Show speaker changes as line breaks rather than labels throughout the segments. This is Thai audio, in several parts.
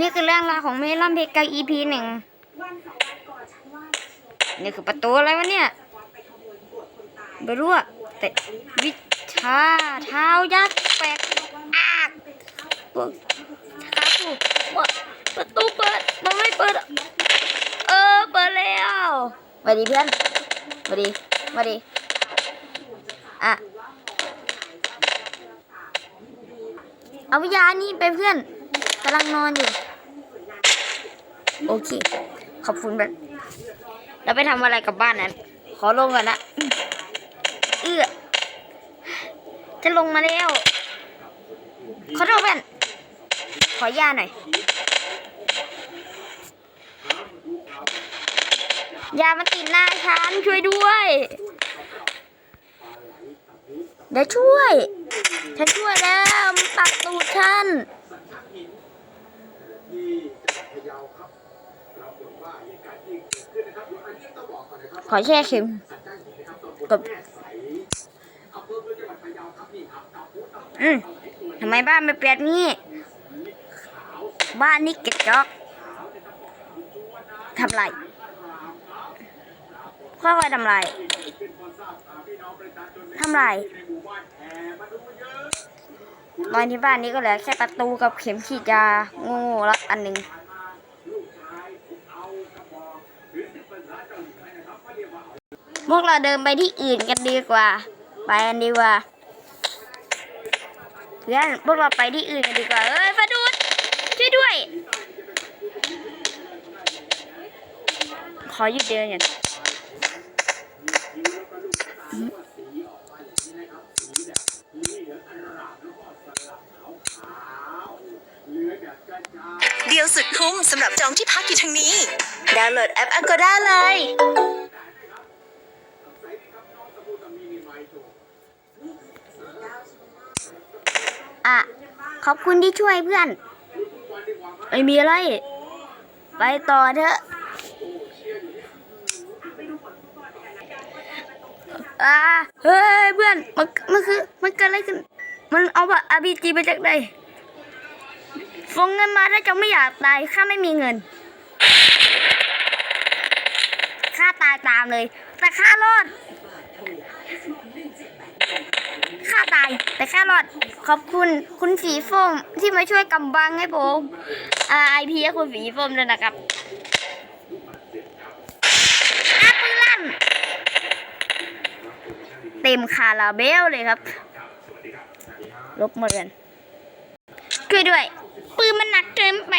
นี่คือเรื่องราวของเมลอนเพกา EP หนึ่ง นี่คือประตูอะไรวะเนี่ยไม่รู้อะแต่วิชาเท้ายักษ์แปลกอากพวกขาถูกว่าประตูเปิด มันไม่เปิด เออ เปิดแล้วสวัสดีเพื่อนสวัสดีสวัสดี อะ เอายาณนี่ไปเพื่อนกำลังนอนอยู่ โอเค ขอบคุณแบบแล้วไปทำอะไรกับบ้านนั้น ขอลงก่อนนะ เอื้อ จะลงมาแล้ว ขอโทษเพื่อนขอยาหน่อย ยามันติดหน้าฉันช่วยด้วย เดี๋ยวช่วย ฉันช่วยแล้ว มันปักตูดฉัน ขอแช่เข็มกบอืมทำไมบ้านไม่เปลี่ยนงี้บ้านนี่เก็บจอกทำไรค่อยๆทำไรทำไรตอนที่บ้านนี้ก็เหลือแค่ประตูกับเข็มฉีดยาโงูละอันหนึ่ง พวกเราเดินไปที่อื่นกันดีกว่า ไปกันดีกว่าเพื่อนพวกเราไปที่อื่นกันดีกว่า เอ้ยฟาดูดช่วยด้วย ขอหยุดเดินก่อน
เดียวสุดคุ้มสำหรับจองที่พักอยู่ทางนี้าวน์โหลดแอป Agoda เลย
อะ ขอบคุณที่ช่วยเพื่อน ไม่มีอะไร ไปต่อเถอะอ่าเฮ้ยเพื่อน มันมันคือ มันเกิดอะไรขึ้น มันเอาแบบอาบีจีไปจากไหนฟงเงินมาถ้าจะไม่อยากตายข้าไม่มีเงิน ข้าตามเลย แต่ข้ารอดข้าตายแต่ข้ารอดขอบคุณคุณสีส้มที่มาช่วยกำบังให้ผมอ่าไอพีให้คุณสีส้มด้วยนะครับอาปืนลั่นเต็มคาราเบลเลยครับ ลบหมดกันช่วยด้วยปืนมันหนักเกินไป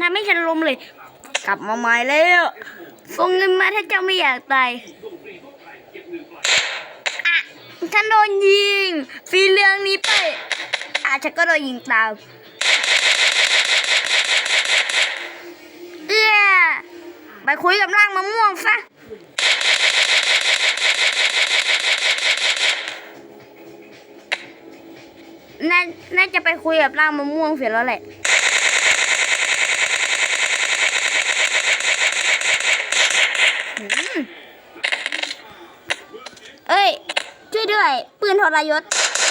ทำให้ฉันล้มเลย กลับมาใหม่แล้ว ส่งเงินมาถ้าเจ้าไม่อยากตายอะฉันโดนยิงฟีเรื่องนี้ไปอาฉันก็โดนยิงตามเอื้อไปคุยกับร่างมะม่วงซะน่าน่าจะไปคุยกับร่างมะม่วงเสร็จแล้วแหละ เอ้ย ช่วยด้วย ปืนทรยศ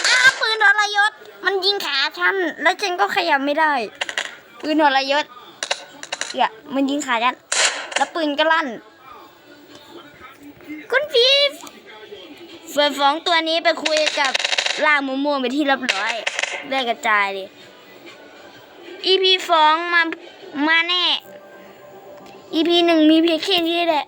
อ้าปืนทรยศ มันยิงขาฉัน แล้วฉันก็ขยับไม่ได้ ปืนทรยศเดี๋ยมันยิงขาฉัน แล้วปืนก็ลั่น คุณพีฟส่วนสองตัวนี้ไปคุยกับล่างมะม่วไปที่เรียบร้อยได้กระจายเลย EP สองมา มาแน่ EP หนึ่งมีเพียงแค่นี้แหละ